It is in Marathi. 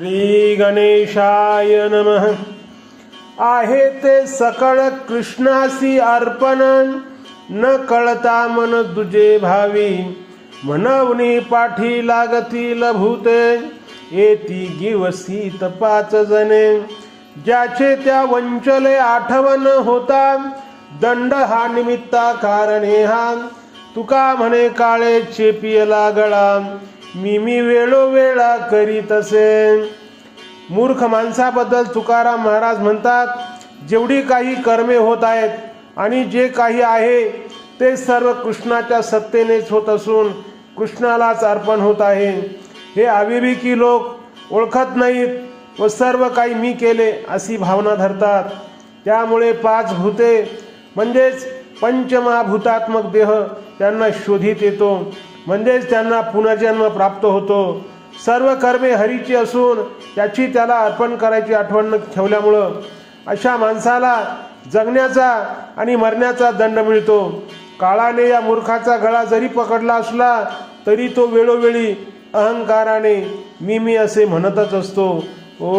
श्री गणेशाय नमः. आहे ते सकळ कृष्णासी अर्पण. न कळता मन तुझे भावी. म्हणवनी पाठी लागतील भूते येती गिवसी तपाच जणे ज्याचे त्या वंचले आठवण होता. दंड हा निमित्ता कारणे हा. तुका म्हणे काळे चेपियला गळा. मी मी वेळोवेळा करीत असे मूर्ख माणसाबद्दल तुकाराम महाराज म्हणतात जेवढी काही कर्मे होत आहेत आणि जे काही आहे ते सर्व कृष्णाच्या सत्तेनेच होत असून कृष्णालाच अर्पण होत आहे. हे अविवेकी लोक ओळखत नाहीत व सर्व काही मी केले अशी भावना धरतात. त्यामुळे पाच भूते म्हणजेच पंचमहाभूतात्मक देह त्यांना शोधित येतो. म्हणजेच त्यांना पुनर्जन्म प्राप्त होतो. सर्व कर्मे हरीची असून त्याची त्याला अर्पण करायची आठवण ठेवल्यामुळं अशा माणसाला जगण्याचा आणि मरण्याचा दंड मिळतो. काळाने या मूर्खाचा गळा जरी पकडला असला तरी तो वेळोवेळी अहंकाराने मी मी असे म्हणतच असतो. ओ